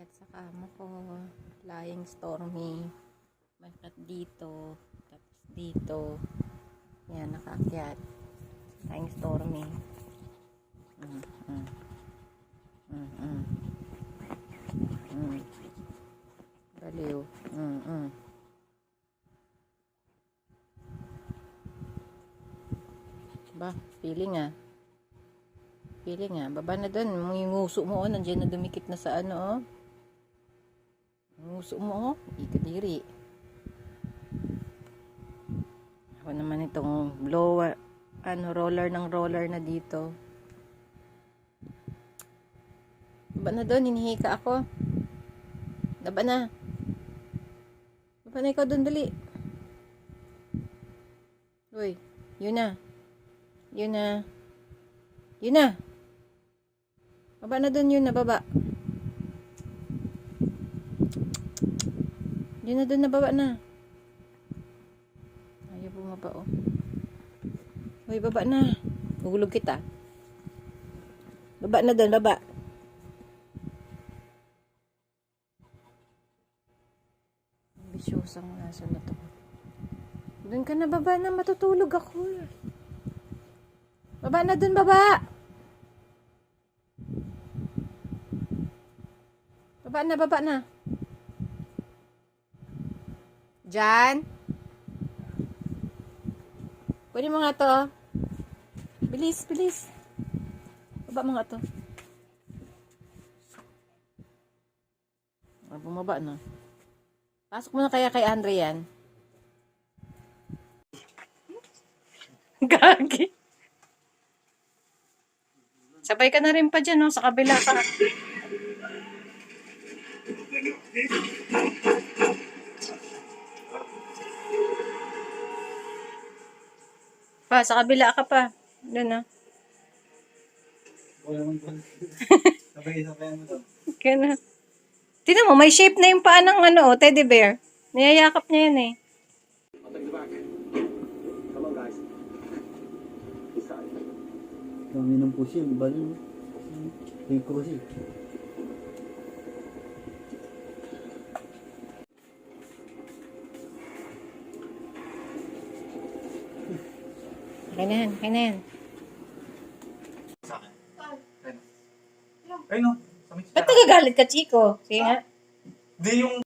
Akyat sa kama ko. Lying stormy. May dito. Tapos dito. Yan, nakaakyat. Lying stormy. Mm, mm. Mm, mm. Mm. Baliw. Mm, mm. Ba, feeling ah. Feeling ah. Baba na doon. Yung nguso mo, oh, nandiyan na dumikit na sa ano, oh. Nguso mo. Ikadiri. Ako naman itong blower, ano, roller ng roller na dito. Baba na doon, hinihika ako. Baba na. Baba na ikaw doon, dali. Uy, yun na. Yun na. Yun na. Baba na doon, yun na, baba. Yun na doon, na baba na. Ayaw bumaba, oh. Uy, baba na. Gugulog kita. Baba na doon, baba. Bisyosang aso na to. Doon ka na, baba na. Matutulog ako. Baba na doon, baba. Baba na, baba na. Jan? Pwede mo nga to. Bilis, bilis. Baba mo nga to. Ah, bumaba na. Pasok mo na kaya kay Andre yan. Gagi. Sabay ka na rin pa dyan, no? Sa kabila ka. Pa, sa kabila ka pa. Doon, no? Wala mong pag... Sabay-sabay mo to. Kaya na. Tignan mo, may shape na yung paa ng ano, oh, teddy bear. Niyayakap niya yun eh. Dami ng pusi, ang balon. Tingin ko Kaya na yan, kaya na yan. Sa akin. No, sa may Ba't nagagalit ka, Chico? Sige nga. Di yung